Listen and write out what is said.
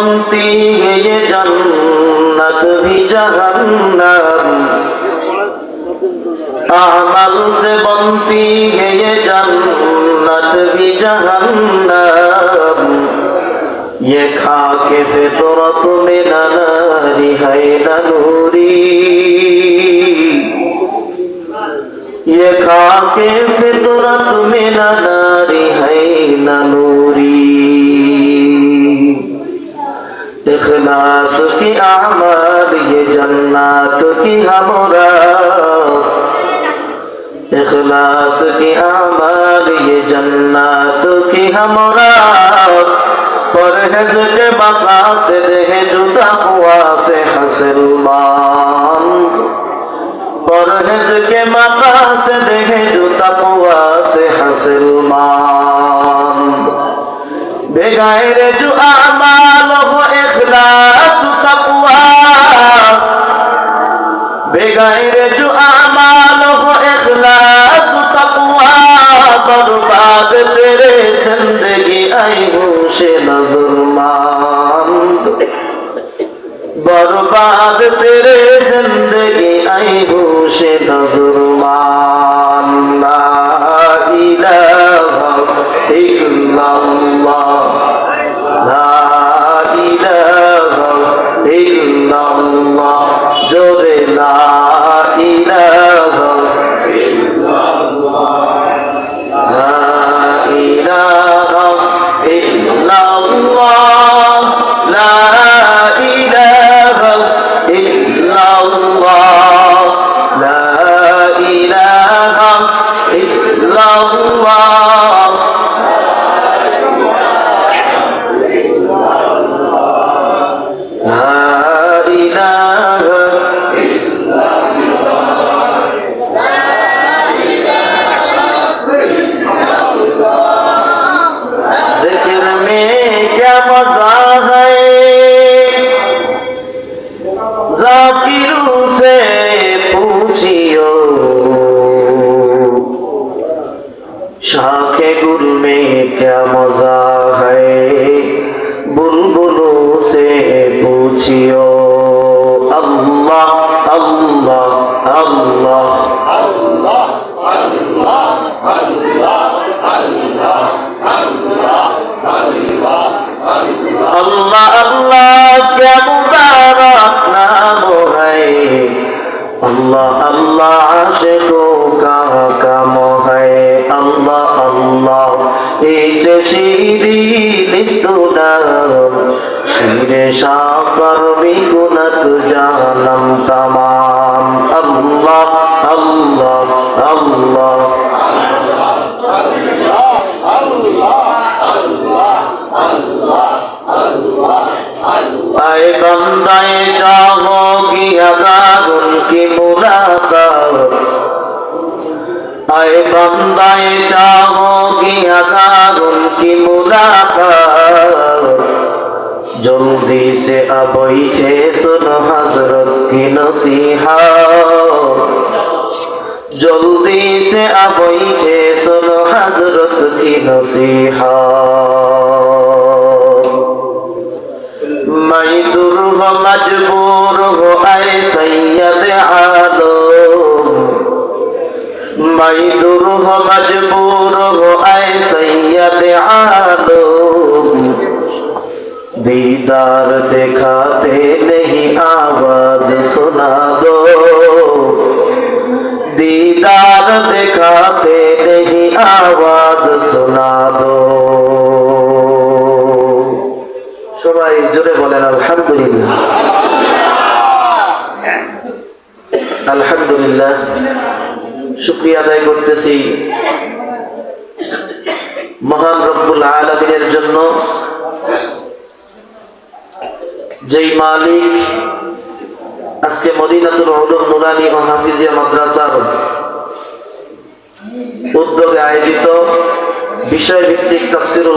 अमल से बनती है ये जन्नत भी जहन्नम अमल से बनती है ये जन्नत भी जहन्नम ये खा के फितरत में न नारी है न नूरी ये खा के फितरत में न इखलास की आमद, ये जन्नत की हमरा। इखलास की आमद, ये जन्नत की हमरा। परहेज के बका से रहे जुदा हुआ से हसलमान परहेज के मका से देहे जुदा हुआ से हसलमान बेगायर जो आमाल গায়রে জু আমাল হো ইখলাস তাকওয়া বরবাদ তেরে জিন্দগি আয়ুশে নজর মান্দ বরবাদ তেরে জিন্দগি আয়ুশে নজর মান্দ ইলাহা ইল্লাল্লাহ। লা ইল্লাল্লাহ। জোরে না ইলাহা क्या मजा है बुलबुलों से पूछियो अल्लाह अल्लाह अल्लाह अल्लाह अल्लाह क्या मुबारक नाम है अल्लाह अल्लाह आशिकों का काम है अल्लाह अल्लाह শিরিল ইস্তুনাম শিরে সাকর বিগুণত জানম তামাম আল্লাহ আল্লাহ আল্লাহ আয় বন্দায় হয় বন্দায় চাহ গিয়া কারণ কি জলদি সে আবইছে সুন হজরত কি নসিহা? জলদি সে আবইছে সুন হজরত কি নসিহা? মাই দুর্গ মজবুর হো আয় সৈয়দ আলো मैं दुर हो मजबूर हो ऐ सैयद आलम दीदार दिखाते नहीं आवाज सुना दो दीदार दिखाते नहीं आवाज सुना दो সবাই জোরে বলেন আলহামদুলিল্লাহ আলহামদুলিল্লাহ শুক্রিয়া আদায় করতেছি। মহান রব্বুল আলমিনের জন্য যেই মালিক আজকে মদিনাতুল উলুম নুরানি ও হাফিজিয়া মাদ্রাসার উদ্যোগে আয়োজিত বিষয় ভিত্তিক তাফসিরুল